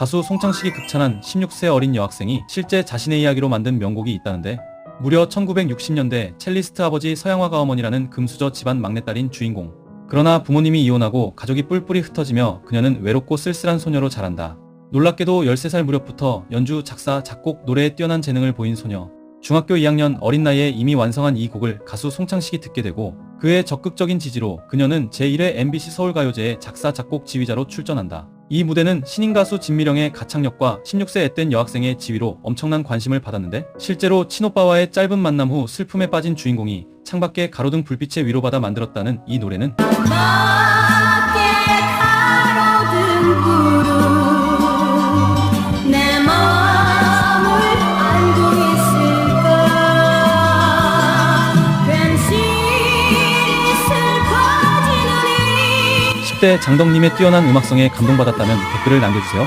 가수 송창식이 극찬한 16세 어린 여학생이 실제 자신의 이야기로 만든 명곡이 있다는데 무려 1960년대 첼리스트 아버지 서양화가 어머니라는 금수저 집안 막내딸인 주인공. 그러나 부모님이 이혼하고 가족이 뿔뿔이 흩어지며 그녀는 외롭고 쓸쓸한 소녀로 자란다. 놀랍게도 13살 무렵부터 연주, 작사, 작곡, 노래에 뛰어난 재능을 보인 소녀. 중학교 2학년 어린 나이에 이미 완성한 이 곡을 가수 송창식이 듣게 되고 그의 적극적인 지지로 그녀는 제1회 MBC 서울가요제의 작사, 작곡 지휘자로 출전한다. 이 무대는 신인 가수 진미령의 가창력과 16세 앳된 여학생의 지휘로 엄청난 관심을 받았는데 실제로 친오빠와의 짧은 만남 후 슬픔에 빠진 주인공이 창밖에 가로등 불빛에 위로받아 만들었다는 이 노래는 10대 장덕님의 뛰어난 음악성에 감동받았다면 댓글을 남겨주세요.